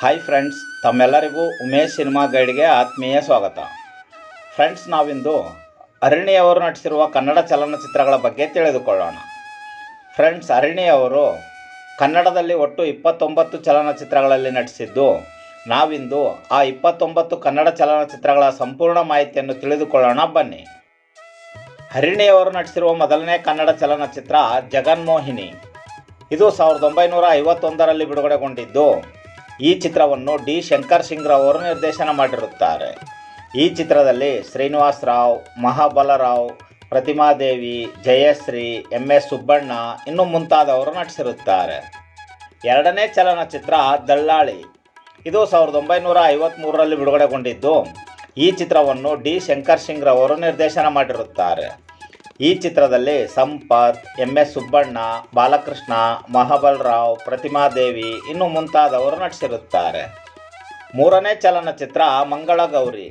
Hi friends ತಮ್ಮೆಲ್ಲರಿಗೂ Umesh cinema ಗೈಡ್ಗೆ ಆತ್ಮೀಯ ಸ್ವಾಗತ. ಫ್ರೆಂಡ್ಸ್ ನಾವಿಂದು ಅರಣ್ಯವರು ನಟಿಸಿರುವ ಕನ್ನಡ ಚಲನಚಿತ್ರಗಳ ಬಗ್ಗೆ ತಿಳಿದುಕೊಳ್ಳೋಣ. ಫ್ರೆಂಡ್ಸ್ ಅರಣ್ಯವರು ಕನ್ನಡದಲ್ಲಿ ಒಟ್ಟು ಇಪ್ಪತ್ತೊಂಬತ್ತು ಚಲನಚಿತ್ರಗಳಲ್ಲಿ ನಟಿಸಿದ್ದು, ನಾವಿಂದು ಆ ಇಪ್ಪತ್ತೊಂಬತ್ತು ಕನ್ನಡ ಚಲನಚಿತ್ರಗಳ ಸಂಪೂರ್ಣ ಮಾಹಿತಿಯನ್ನು ತಿಳಿದುಕೊಳ್ಳೋಣ, ಬನ್ನಿ. ಹರಿಣಿಯವರು ನಟಿಸಿರುವ ಮೊದಲನೇ ಕನ್ನಡ ಚಲನಚಿತ್ರ ಜಗನ್ಮೋಹಿನಿ. ಇದು ಸಾವಿರದ ಒಂಬೈನೂರ ಐವತ್ತೊಂದರಲ್ಲಿ ಬಿಡುಗಡೆಗೊಂಡಿದ್ದು ಈ ಚಿತ್ರವನ್ನು ಡಿ ಶಂಕರ್ ಸಿಂಗ್ ರವರು ನಿರ್ದೇಶನ ಮಾಡಿರುತ್ತಾರೆ. ಈ ಚಿತ್ರದಲ್ಲಿ ಶ್ರೀನಿವಾಸ್ ರಾವ್ ಮಹಾಬಲರಾವ್ ಪ್ರತಿಮಾದೇವಿ ಜಯಶ್ರೀ ಎಂ ಎಸ್ ಸುಬ್ಬಣ್ಣ ಇನ್ನು ಮುಂತಾದವರು ನಟಿಸಿರುತ್ತಾರೆ. ಎರಡನೇ ಚಲನಚಿತ್ರ ದಳ್ಳಾಳಿ ಇದು ಸಾವಿರದ ಒಂಬೈನೂರ ಐವತ್ತ್ಮೂರರಲ್ಲಿ ಬಿಡುಗಡೆಗೊಂಡಿದ್ದು. ಈ ಚಿತ್ರವನ್ನು ಡಿ ಶಂಕರ್ ಸಿಂಗ್ ರವರು ನಿರ್ದೇಶನ ಮಾಡಿರುತ್ತಾರೆ. ಈ ಚಿತ್ರದಲ್ಲಿ ಸಂಪತ್, ಎಂ ಎಸ್ ಸುಬ್ಬಣ್ಣ, ಬಾಲಕೃಷ್ಣ, ಮಹಾಬಲರಾವ್ ಪ್ರತಿಮಾದೇವಿ ಇನ್ನು ಮುಂತಾದವರು ನಟಿಸಿರುತ್ತಾರೆ. ಮೂರನೇ ಚಲನಚಿತ್ರ ಮಂಗಳ ಗೌರಿ.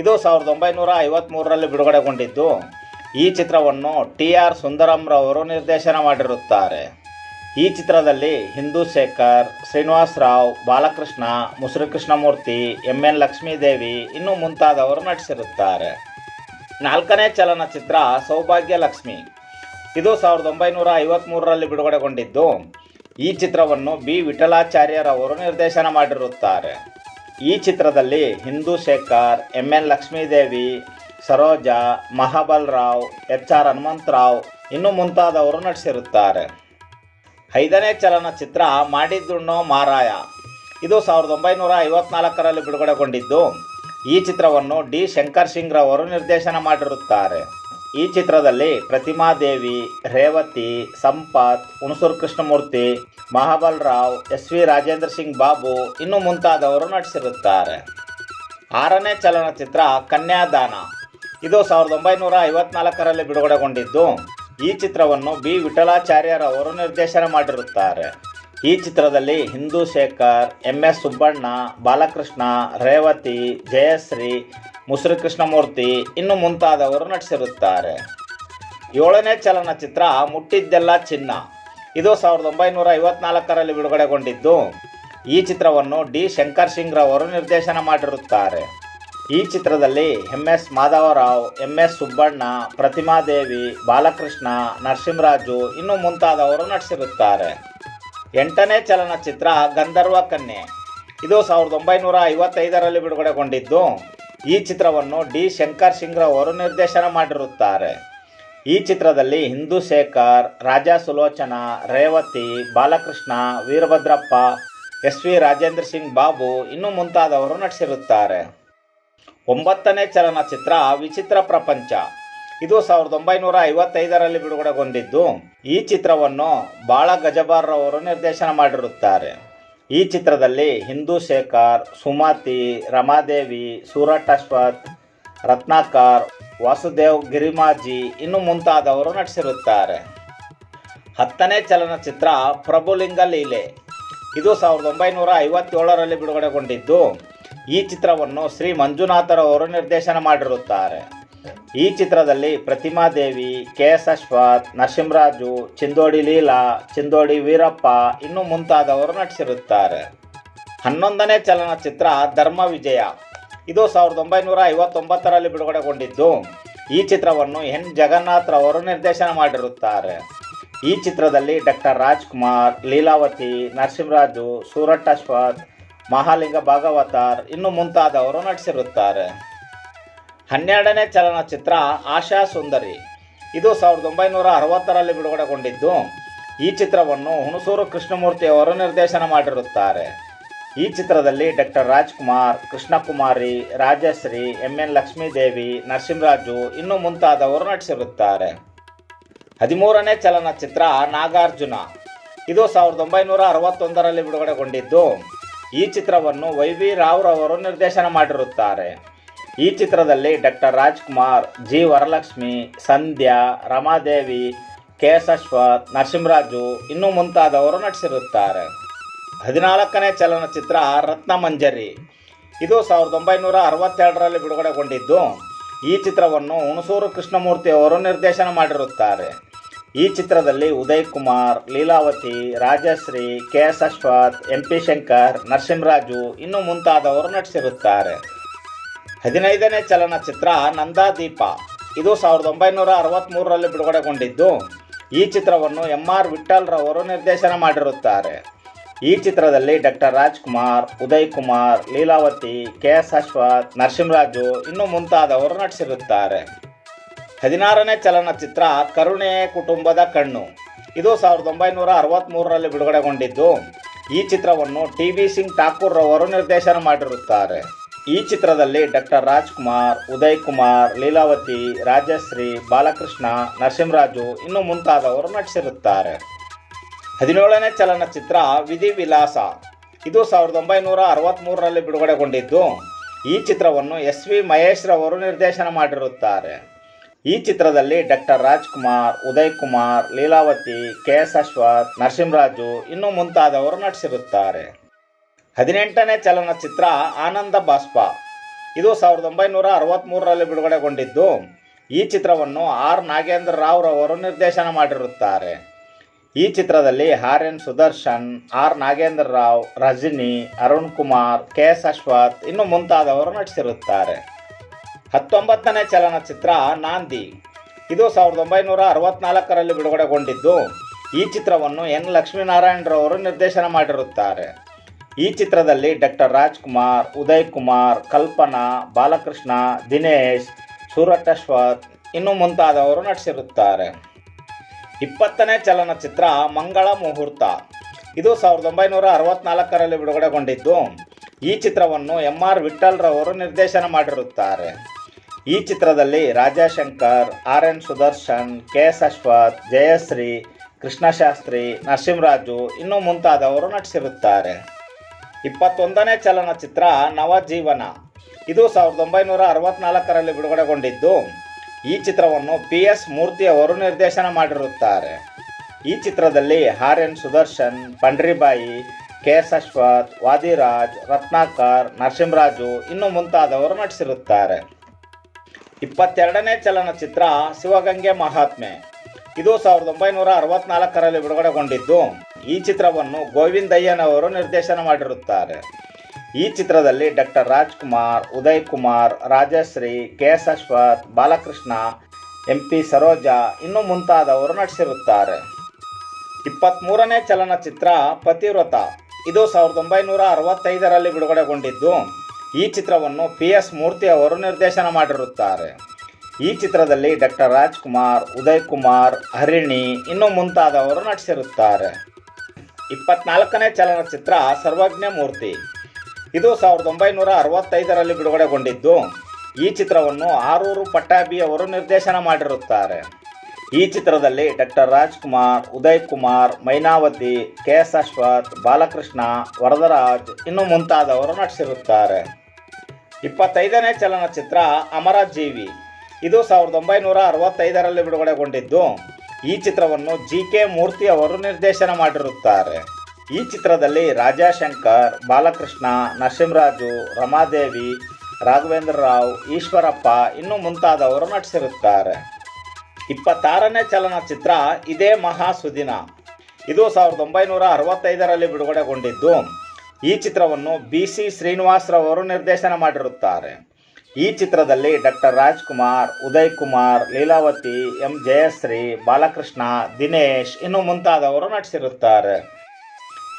ಇದು ಸಾವಿರದ ಒಂಬೈನೂರ ಐವತ್ತ್ಮೂರರಲ್ಲಿ ಬಿಡುಗಡೆಗೊಂಡಿದ್ದು, ಈ ಚಿತ್ರವನ್ನು ಟಿ ಆರ್ ಸುಂದರಂರವರು ನಿರ್ದೇಶನ ಮಾಡಿರುತ್ತಾರೆ. ಈ ಚಿತ್ರದಲ್ಲಿ ಹಿಂದೂ ಶೇಖರ್, ಶ್ರೀನಿವಾಸ್ ರಾವ್, ಬಾಲಕೃಷ್ಣ ಮುಸುರಿ ಕೃಷ್ಣಮೂರ್ತಿ ಎಂ ಎನ್ ಲಕ್ಷ್ಮೀದೇವಿ ಇನ್ನೂ ಮುಂತಾದವರು ನಟಿಸಿರುತ್ತಾರೆ. ನಾಲ್ಕನೇ ಚಲನಚಿತ್ರ ಸೌಭಾಗ್ಯ ಲಕ್ಷ್ಮಿ. ಇದು ಸಾವಿರದ ಒಂಬೈನೂರ ಐವತ್ತ್ಮೂರರಲ್ಲಿ ಬಿಡುಗಡೆಗೊಂಡಿದ್ದು. ಈ ಚಿತ್ರವನ್ನು ಬಿ. ವಿಠಲಾಚಾರ್ಯರವರು ನಿರ್ದೇಶನ ಮಾಡಿರುತ್ತಾರೆ. ಈ ಚಿತ್ರದಲ್ಲಿ Hindu Shekhar, M. N. Lakshmidevi, Saroja Mahabalarao H. R. Hanumantharao ಇನ್ನು ಮುಂತಾದವರು ನಟಿಸಿರುತ್ತಾರೆ. ಐದನೇ ಚಲನಚಿತ್ರ ಮಾಡಿದ್ದುಣ್ಣೋ ಮಾರಾಯ. ಇದು ಸಾವಿರದ ಒಂಬೈನೂರ ಐವತ್ನಾಲ್ಕರಲ್ಲಿ ಬಿಡುಗಡೆಗೊಂಡಿದ್ದು. ಈ ಚಿತ್ರವನ್ನು ಡಿ ಶಂಕರ್ ಸಿಂಗ್ ರವರು ನಿರ್ದೇಶನ ಮಾಡಿರುತ್ತಾರೆ. ಈ ಚಿತ್ರದಲ್ಲಿ ಪ್ರತಿಮಾದೇವಿ ರೇವತಿ, ಸಂಪತ್, ಹುಣಸೂರು ಕೃಷ್ಣಮೂರ್ತಿ ಮಹಾಬಲರಾವ್ ಎಸ್ ವಿ ರಾಜೇಂದ್ರ ಸಿಂಗ್ ಬಾಬು ಇನ್ನು ಮುಂತಾದವರು ನಟಿಸಿರುತ್ತಾರೆ. ಆರನೇ ಚಲನಚಿತ್ರ ಕನ್ಯಾದಾನ. ಇದು ಸಾವಿರದ ಒಂಬೈನೂರ ಐವತ್ನಾಲ್ಕರಲ್ಲಿ ಬಿಡುಗಡೆಗೊಂಡಿದ್ದು. ಈ ಚಿತ್ರವನ್ನು ಬಿ ವಿಠಲಾಚಾರ್ಯರವರು ನಿರ್ದೇಶನ ಮಾಡಿರುತ್ತಾರೆ. ಈ ಚಿತ್ರದಲ್ಲಿ ಹಿಂದೂ ಶೇಖರ್, ಎಂ ಎಸ್ ಸುಬ್ಬಣ್ಣ, ಬಾಲಕೃಷ್ಣ, ರೇವತಿ, ಜಯಶ್ರೀ ಮುಸುರಿ ಕೃಷ್ಣಮೂರ್ತಿ ಇನ್ನು ಮುಂತಾದವರು ನಟಿಸಿರುತ್ತಾರೆ. ಏಳನೇ ಚಲನಚಿತ್ರ ಮುಟ್ಟಿದ್ದೆಲ್ಲ ಚಿನ್ನ. ಇದು ಸಾವಿರದ ಒಂಬೈನೂರ ಐವತ್ನಾಲ್ಕರಲ್ಲಿ ಬಿಡುಗಡೆಗೊಂಡಿದ್ದು. ಈ ಚಿತ್ರವನ್ನು ಡಿ ಶಂಕರ್ ಸಿಂಗ್ ರವರು ನಿರ್ದೇಶನ ಮಾಡಿರುತ್ತಾರೆ. ಈ ಚಿತ್ರದಲ್ಲಿ M S Madhavarao, M S Subbanna Pratimadevi Balakrishna, Narasimharaju ಇನ್ನು ಮುಂತಾದವರು ನಟಿಸಿರುತ್ತಾರೆ. ಎಂಟನೇ ಚಲನಚಿತ್ರ ಗಂಧರ್ವ ಕನ್ಯೆ. ಇದು ಸಾವಿರದ ಒಂಬೈನೂರ ಐವತ್ತೈದರಲ್ಲಿ ಬಿಡುಗಡೆಗೊಂಡಿದ್ದು, ಈ ಚಿತ್ರವನ್ನು ಡಿ ಶಂಕರ್ ಸಿಂಗ್ರವರು ನಿರ್ದೇಶನ ಮಾಡಿರುತ್ತಾರೆ. ಈ ಚಿತ್ರದಲ್ಲಿ ಹಿಂದೂ ಶೇಖರ್, ರಾಜಾ ಸುಲೋಚನಾ, ರೇವತಿ, ಬಾಲಕೃಷ್ಣ, ವೀರಭದ್ರಪ್ಪ, ಎಸ್ ವಿ ರಾಜೇಂದ್ರ ಸಿಂಗ್ ಬಾಬು ಇನ್ನು ಮುಂತಾದವರು ನಟಿಸಿರುತ್ತಾರೆ. ಒಂಬತ್ತನೇ ಚಲನಚಿತ್ರ ವಿಚಿತ್ರ ಪ್ರಪಂಚ. ಇದು ಸಾವಿರದ ಒಂಬೈನೂರ ಐವತ್ತೈದರಲ್ಲಿ ಬಿಡುಗಡೆಗೊಂಡಿದ್ದು. ಈ ಚಿತ್ರವನ್ನು ಬಾಳ ಗಜಬಾರ್ರವರು ನಿರ್ದೇಶನ ಮಾಡಿರುತ್ತಾರೆ. ಈ ಚಿತ್ರದಲ್ಲಿ ಹಿಂದೂ ಶೇಖರ್, ಸುಮತಿ, ರಮಾದೇವಿ, ಸೂರಟ್ ಅಶ್ವಥ್, ರತ್ನಾಕರ್, ವಾಸುದೇವ್ ಗಿರಿಮಾಜಿ ಇನ್ನು ಮುಂತಾದವರು ನಟಿಸಿರುತ್ತಾರೆ. ಹತ್ತನೇ ಚಲನಚಿತ್ರ ಪ್ರಭುಲಿಂಗ ಲೀಲೆ. ಇದು ಸಾವಿರದ ಒಂಬೈನೂರ ಐವತ್ತೇಳರಲ್ಲಿ ಬಿಡುಗಡೆಗೊಂಡಿದ್ದು. ಈ ಚಿತ್ರವನ್ನು ಶ್ರೀ ಮಂಜುನಾಥರವರು ನಿರ್ದೇಶನ ಮಾಡಿರುತ್ತಾರೆ. ಈ ಚಿತ್ರದಲ್ಲಿ ಪ್ರತಿಮಾದೇವಿ ಕೆ ಎಸ್ ಅಶ್ವಥ್, ನರಸಿಂಹರಾಜು, ಚಿಂದೋಡಿ ಲೀಲಾ, ಚಿಂದೋಡಿ ವೀರಪ್ಪ ಇನ್ನು ಮುಂತಾದವರು ನಟಿಸಿರುತ್ತಾರೆ. ಹನ್ನೊಂದನೇ ಚಲನಚಿತ್ರ ಧರ್ಮ ವಿಜಯ. ಇದು ಸಾವಿರದ ಒಂಬೈನೂರ ಐವತ್ತೊಂಬತ್ತರಲ್ಲಿ ಬಿಡುಗಡೆಗೊಂಡಿದ್ದು. ಈ ಚಿತ್ರವನ್ನು ಎನ್. ಜಗನ್ನಾಥ್ ರವರು ನಿರ್ದೇಶನ ಮಾಡಿರುತ್ತಾರೆ. ಈ ಚಿತ್ರದಲ್ಲಿ ಡಾಕ್ಟರ್ ರಾಜ್ಕುಮಾರ್, ಲೀಲಾವತಿ, ನರಸಿಂಹರಾಜು, ಸೂರಟ್ ಅಶ್ವಥ್, ಮಹಾಲಿಂಗ ಭಾಗವತಾರ್ ಇನ್ನು ಮುಂತಾದವರು ನಟಿಸಿರುತ್ತಾರೆ. ಹನ್ನೆರಡನೇ ಚಲನಚಿತ್ರ ಆಶಾ ಸುಂದರಿ. ಇದು ಸಾವಿರದ ಒಂಬೈನೂರ ಅರವತ್ತರಲ್ಲಿ ಬಿಡುಗಡೆಗೊಂಡಿದ್ದು. ಈ ಚಿತ್ರವನ್ನು ಹುಣಸೂರು ಕೃಷ್ಣಮೂರ್ತಿ ಅವರು ನಿರ್ದೇಶನ ಮಾಡಿರುತ್ತಾರೆ. ಈ ಚಿತ್ರದಲ್ಲಿ doctor Rajkumar, Krishnakumari, Rajashree, M N Lakshmidevi, Narasimharaju ಇನ್ನೂ ಮುಂತಾದವರು ನಟಿಸಿರುತ್ತಾರೆ. ಹದಿಮೂರನೇ ಚಲನಚಿತ್ರ ನಾಗಾರ್ಜುನ. ಇದು ಸಾವಿರದ ಒಂಬೈನೂರ ಅರವತ್ತೊಂದರಲ್ಲಿ ಬಿಡುಗಡೆಗೊಂಡಿದ್ದು. ಈ ಚಿತ್ರವನ್ನು ವೈ ವಿ ರಾವ್ರವರು ನಿರ್ದೇಶನ ಮಾಡಿರುತ್ತಾರೆ. ಈ ಚಿತ್ರದಲ್ಲಿ doctor Rajkumar, G Varalakshmi, Sandhya, Ramadevi K S Ashwath Narasimharaju ಇನ್ನೂ ಮುಂತಾದವರು ನಟಿಸಿರುತ್ತಾರೆ. ಹದಿನಾಲ್ಕನೇ ಚಲನಚಿತ್ರ ರತ್ನಮಂಜರಿ. ಇದು ಸಾವಿರದ ಒಂಬೈನೂರ ಅರವತ್ತೆರಡರಲ್ಲಿ ಬಿಡುಗಡೆಗೊಂಡಿದ್ದು, ಈ ಚಿತ್ರವನ್ನು ಹುಣಸೂರು ಕೃಷ್ಣಮೂರ್ತಿ ಅವರು ನಿರ್ದೇಶನ ಮಾಡಿರುತ್ತಾರೆ. ಈ ಚಿತ್ರದಲ್ಲಿ Uday Kumar Leelavathi, Rajashree K S Ashwath M P Shankar, Narasimharaju ಇನ್ನೂ ಮುಂತಾದವರು ನಟಿಸಿರುತ್ತಾರೆ. ಹದಿನೈದನೇ ಚಲನಚಿತ್ರ ನಂದಾದೀಪ ಇದು ಸಾವಿರದ ಒಂಬೈನೂರ ಅರವತ್ತ್ಮೂರರಲ್ಲಿ ಬಿಡುಗಡೆಗೊಂಡಿದ್ದು, ಈ ಚಿತ್ರವನ್ನು ಎಂ ಆರ್ ವಿಠಲ್ರವರು ನಿರ್ದೇಶನ ಮಾಡಿರುತ್ತಾರೆ. ಈ ಚಿತ್ರದಲ್ಲಿ doctor Rajkumar, Uday Kumar, Leelavathi K S Ashwath, Narasimharaju ಇನ್ನು ಮುಂತಾದವರು ನಟಿಸಿರುತ್ತಾರೆ. ಹದಿನಾರನೇ ಚಲನಚಿತ್ರ ಕರುಣೆ ಕುಟುಂಬದ ಕಣ್ಣು. ಇದು ಸಾವಿರದ ಒಂಬೈನೂರ ಅರವತ್ತ್ಮೂರರಲ್ಲಿ ಬಿಡುಗಡೆಗೊಂಡಿದ್ದು, ಈ ಚಿತ್ರವನ್ನು ಟಿ ಬಿ ಸಿಂಗ್ ಠಾಕೂರ್ ರವರು ನಿರ್ದೇಶನ ಮಾಡಿರುತ್ತಾರೆ. ಈ ಚಿತ್ರದಲ್ಲಿ ಡಾಕ್ಟರ್ ರಾಜ್ಕುಮಾರ್ ಉದಯ್ ಕುಮಾರ್ ಲೀಲಾವತಿ, ರಾಜಶ್ರೀ, ಬಾಲಕೃಷ್ಣ, ನರಸಿಂಹರಾಜು ಇನ್ನು ಮುಂತಾದವರು ನಟಿಸಿರುತ್ತಾರೆ. ಹದಿನೇಳನೇ ಚಲನಚಿತ್ರ ವಿಧಿ ವಿಲಾಸ. ಇದು ಸಾವಿರದ ಒಂಬೈನೂರ ಅರವತ್ತ್ಮೂರರಲ್ಲಿ ಬಿಡುಗಡೆಗೊಂಡಿದ್ದು, ಈ ಚಿತ್ರವನ್ನು ಎಸ್ ವಿ ಮಹೇಶ್ ರವರು ನಿರ್ದೇಶನ ಮಾಡಿರುತ್ತಾರೆ. ಈ ಚಿತ್ರದಲ್ಲಿ doctor Rajkumar Uday Kumar Leelavathi, K S Ashwath, Narasimharaju ಇನ್ನೂ ಮುಂತಾದವರು ನಟಿಸಿರುತ್ತಾರೆ. ಹದಿನೆಂಟನೇ ಚಲನಚಿತ್ರ ಆನಂದ ಬಾಷ್ಪ. ಇದು ಸಾವಿರದ ಒಂಬೈನೂರ ಅರವತ್ತ್ಮೂರರಲ್ಲಿ ಬಿಡುಗಡೆಗೊಂಡಿದ್ದು, ಈ ಚಿತ್ರವನ್ನು ಆರ್. ನಾಗೇಂದ್ರ ರಾವ್ ರವರು ನಿರ್ದೇಶನ ಮಾಡಿರುತ್ತಾರೆ. ಈ ಚಿತ್ರದಲ್ಲಿ R. N. Sudarshan, R. Nagendra Rao, Rajani, Arun Kumar, K. S. Ashwath ಇನ್ನು ಮುಂತಾದವರು ನಟಿಸಿರುತ್ತಾರೆ. ಹತ್ತೊಂಬತ್ತನೇ ಚಲನಚಿತ್ರ ನಾಂದಿ. ಇದು ಸಾವಿರದ ಒಂಬೈನೂರ ಅರವತ್ನಾಲ್ಕರಲ್ಲಿ ಬಿಡುಗಡೆಗೊಂಡಿದ್ದು, ಈ ಚಿತ್ರವನ್ನು ಎನ್. ಲಕ್ಷ್ಮೀನಾರಾಯಣರವರು ನಿರ್ದೇಶನ ಮಾಡಿರುತ್ತಾರೆ. ಈ ಚಿತ್ರದಲ್ಲಿ ಡಾಕ್ಟರ್ ರಾಜ್ಕುಮಾರ್, ಉದಯ್ ಕುಮಾರ್, ಕಲ್ಪನಾ, ಬಾಲಕೃಷ್ಣ, ದಿನೇಶ್ ಸೂರಟ್ ಅಶ್ವಥ್ ಇನ್ನು ಮುಂತಾದವರು ನಟಿಸಿರುತ್ತಾರೆ. ಇಪ್ಪತ್ತನೇ ಚಲನಚಿತ್ರ ಮಂಗಳ ಮುಹೂರ್ತ. ಇದು ಸಾವಿರದ ಒಂಬೈನೂರ ಅರವತ್ನಾಲ್ಕರಲ್ಲಿ ಬಿಡುಗಡೆಗೊಂಡಿದ್ದು, ಈ ಚಿತ್ರವನ್ನು ಎಂ ಆರ್ ವಿಠಲ್ರವರು ನಿರ್ದೇಶನ ಮಾಡಿರುತ್ತಾರೆ. ಈ ಚಿತ್ರದಲ್ಲಿ Rajashankar R N Sudarshan K S Ashwath, Jayashree, Krishnashastri, Narasimharaju ಇನ್ನೂ ಮುಂತಾದವರು ನಟಿಸಿರುತ್ತಾರೆ. ಇಪ್ಪತ್ತೊಂದನೇ ಚಲನಚಿತ್ರ ನವಜೀವನ. ಇದು ಸಾವಿರದ ಒಂಬೈನೂರ ಅರವತ್ನಾಲ್ಕರಲ್ಲಿ ಬಿಡುಗಡೆಗೊಂಡಿದ್ದು, ಈ ಚಿತ್ರವನ್ನು ಪಿ ಎಸ್ ಮೂರ್ತಿ ಅವರು ನಿರ್ದೇಶನ ಮಾಡಿರುತ್ತಾರೆ. ಈ ಚಿತ್ರದಲ್ಲಿ R N Sudarshan, Pandaribai K S Ashwath, Vadiraj, Ratnakar, Narasimharaju ಇನ್ನು ಮುಂತಾದವರು ನಟಿಸಿರುತ್ತಾರೆ. ಇಪ್ಪತ್ತೆರಡನೇ ಚಲನಚಿತ್ರ ಶಿವಗಂಗೆ ಮಹಾತ್ಮೆ. ಇದು ಸಾವಿರದ ಒಂಬೈನೂರ ಅರವತ್ನಾಲ್ಕರಲ್ಲಿ ಬಿಡುಗಡೆಗೊಂಡಿದ್ದು ಈ ಚಿತ್ರವನ್ನು ಗೋವಿಂದಯ್ಯನವರು ನಿರ್ದೇಶನ ಮಾಡಿರುತ್ತಾರೆ. ಈ ಚಿತ್ರದಲ್ಲಿ doctor Rajkumar, Uday Kumar, Rajashree, K S Ashwath, Balakrishna, M P Saroja ಇನ್ನು ಮುಂತಾದವರು ನಟಿಸಿರುತ್ತಾರೆ. ಇಪ್ಪತ್ತ್ಮೂರನೇ ಚಲನಚಿತ್ರ ಪತಿವ್ರತ. ಇದು ಸಾವಿರದ ಒಂಬೈನೂರ ಅರವತ್ತೈದರಲ್ಲಿ ಬಿಡುಗಡೆಗೊಂಡಿದ್ದು, ಈ ಚಿತ್ರವನ್ನು ಪಿ ಎಸ್ ಮೂರ್ತಿ ಅವರು ನಿರ್ದೇಶನ ಮಾಡಿರುತ್ತಾರೆ. ಈ ಚಿತ್ರದಲ್ಲಿ ಡಾಕ್ಟರ್ ರಾಜ್ಕುಮಾರ್, ಉದಯ್ ಕುಮಾರ್, ಹರಿಣಿ ಇನ್ನು ಮುಂತಾದವರು ನಟಿಸಿರುತ್ತಾರೆ. ಇಪ್ಪತ್ನಾಲ್ಕನೇ ಚಲನಚಿತ್ರ ಸರ್ವಜ್ಞ ಮೂರ್ತಿ. ಇದು ಸಾವಿರದ ಒಂಬೈನೂರ ಅರವತ್ತೈದರಲ್ಲಿ ಬಿಡುಗಡೆಗೊಂಡಿದ್ದು. ಈ ಚಿತ್ರವನ್ನು ಆರೂರು ಪಟ್ಟಾಭಿ ಅವರು ನಿರ್ದೇಶನ ಮಾಡಿರುತ್ತಾರೆ. ಈ ಚಿತ್ರದಲ್ಲಿ doctor Rajkumar, Uday Kumar, Mainavathi, K S Ashwath, Balakrishna, Varadaraj ಇನ್ನು ಮುಂತಾದವರು ನಟಿಸಿರುತ್ತಾರೆ. ಇಪ್ಪತ್ತೈದನೇ ಚಲನಚಿತ್ರ ಅಮರ ಜೀವಿ. ಇದು ಸಾವಿರದ ಒಂಬೈನೂರ ಅರವತ್ತೈದರಲ್ಲಿ ಬಿಡುಗಡೆಗೊಂಡಿದ್ದು. ಈ ಚಿತ್ರವನ್ನು ಜಿ ಕೆ ಮೂರ್ತಿ ಅವರು ನಿರ್ದೇಶನ ಮಾಡಿರುತ್ತಾರೆ. ಈ ಚಿತ್ರದಲ್ಲಿ ರಾಜಾಶಂಕರ್, ಬಾಲಕೃಷ್ಣ, ನರಸಿಂಹರಾಜು, ರಮಾದೇವಿ, ರಾಘವೇಂದ್ರ ರಾವ್, ಈಶ್ವರಪ್ಪ ಇನ್ನು ಮುಂತಾದವರು ನಟಿಸಿರುತ್ತಾರೆ. ಇಪ್ಪತ್ತಾರನೇ ಚಲನಚಿತ್ರ ಇದೇ ಮಹಾ ಸುದಿನ. ಇದು ಸಾವಿರದ ಒಂಬೈನೂರ ಅರವತ್ತೈದರಲ್ಲಿ ಬಿಡುಗಡೆಗೊಂಡಿದ್ದು. ಈ ಚಿತ್ರವನ್ನು ಬಿ ಸಿ ಶ್ರೀನಿವಾಸ್ರವರು ನಿರ್ದೇಶನ ಮಾಡಿರುತ್ತಾರೆ. ಈ ಚಿತ್ರದಲ್ಲಿ ಡಾಕ್ಟರ್ ರಾಜ್ಕುಮಾರ್ ಉದಯ್ ಕುಮಾರ್ ಲೀಲಾವತಿ, ಎಂ. ಜಯಶ್ರೀ, ಬಾಲಕೃಷ್ಣ, ದಿನೇಶ್ ಇನ್ನು ಮುಂತಾದವರು ನಟಿಸಿರುತ್ತಾರೆ.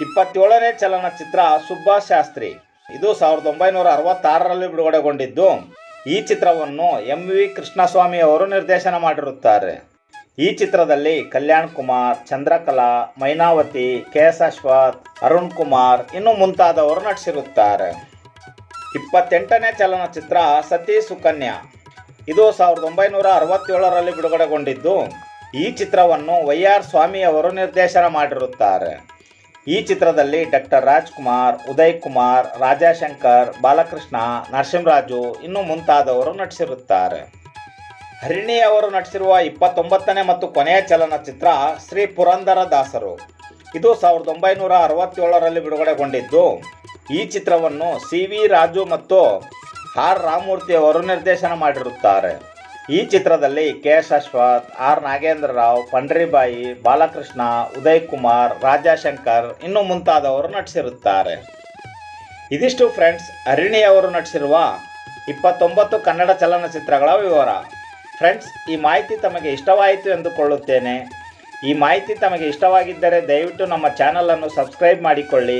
ಇಪ್ಪತ್ತೇಳನೇ ಚಲನಚಿತ್ರ ಸುಬ್ಬಾ ಶಾಸ್ತ್ರಿ. ಇದು ಸಾವಿರದ ಒಂಬೈನೂರ ಅರವತ್ತಾರರಲ್ಲಿ ಬಿಡುಗಡೆಗೊಂಡಿದ್ದು, ಈ ಚಿತ್ರವನ್ನು ಎಂ. ವಿ. ಕೃಷ್ಣಸ್ವಾಮಿ ಅವರು ನಿರ್ದೇಶನ ಮಾಡಿರುತ್ತಾರೆ. ಈ ಚಿತ್ರದಲ್ಲಿ ಕಲ್ಯಾಣ್ ಕುಮಾರ್, ಚಂದ್ರಕಲಾ, ಮೈನಾವತಿ, ಕೆ ಎಸ್ ಅಶ್ವಥ್, ಅರುಣ್ ಕುಮಾರ್ ಇನ್ನು ಮುಂತಾದವರು ನಟಿಸಿರುತ್ತಾರೆ. ಇಪ್ಪತ್ತೆಂಟನೇ ಚಲನಚಿತ್ರ ಸತಿ ಸುಕನ್ಯಾ. ಇದು ಸಾವಿರದ ಒಂಬೈನೂರ ಅರವತ್ತೇಳರಲ್ಲಿ ಬಿಡುಗಡೆಗೊಂಡಿದ್ದು, ಈ ಚಿತ್ರವನ್ನು ವೈ ಆರ್ ಸ್ವಾಮಿ ಅವರು ನಿರ್ದೇಶನ ಮಾಡಿರುತ್ತಾರೆ. ಈ ಚಿತ್ರದಲ್ಲಿ ಡಾಕ್ಟರ್ ರಾಜ್ಕುಮಾರ್ ಉದಯ್ ಕುಮಾರ್ ರಾಜಾಶಂಕರ್, ಬಾಲಕೃಷ್ಣ, ನರಸಿಂಹರಾಜು ಇನ್ನು ಮುಂತಾದವರು ನಟಿಸಿರುತ್ತಾರೆ. ಹರಿಣಿ ಅವರು ನಟಿಸಿರುವ ಇಪ್ಪತ್ತೊಂಬತ್ತನೇ ಮತ್ತು ಕೊನೆಯ ಚಲನಚಿತ್ರ ಶ್ರೀ ಪುರಂದರ ದಾಸರು ಇದು ಸಾವಿರದ ಒಂಬೈನೂರ ಅರವತ್ತೇಳರಲ್ಲಿ ಬಿಡುಗಡೆಗೊಂಡಿದ್ದು ಈ ಚಿತ್ರವನ್ನು ಸಿ ವಿ ರಾಜು ಮತ್ತು ಆರ್ ರಾಮಮೂರ್ತಿ ಅವರು ನಿರ್ದೇಶನ ಮಾಡಿರುತ್ತಾರೆ. ಈ ಚಿತ್ರದಲ್ಲಿ K S Ashwath, R Nagendra Rao, Pandaribai, Balakrishna, Uday Kumar Rajashankar ಇನ್ನು ಮುಂತಾದವರು ನಟಿಸಿರುತ್ತಾರೆ. ಇದಿಷ್ಟು ಫ್ರೆಂಡ್ಸ್ ಹರಿಣಿ ಅವರು ನಟಿಸಿರುವ ಇಪ್ಪತ್ತೊಂಬತ್ತು ಕನ್ನಡ ಚಲನಚಿತ್ರಗಳ ವಿವರ. ಫ್ರೆಂಡ್ಸ್, ಈ ಮಾಹಿತಿ ತಮಗೆ ಇಷ್ಟವಾಯಿತು ಎಂದುಕೊಳ್ಳುತ್ತೇನೆ. ಈ ಮಾಹಿತಿ ತಮಗೆ ಇಷ್ಟವಾಗಿದ್ದರೆ ದಯವಿಟ್ಟು ನಮ್ಮ ಚಾನಲನ್ನು ಸಬ್ಸ್ಕ್ರೈಬ್ ಮಾಡಿಕೊಳ್ಳಿ.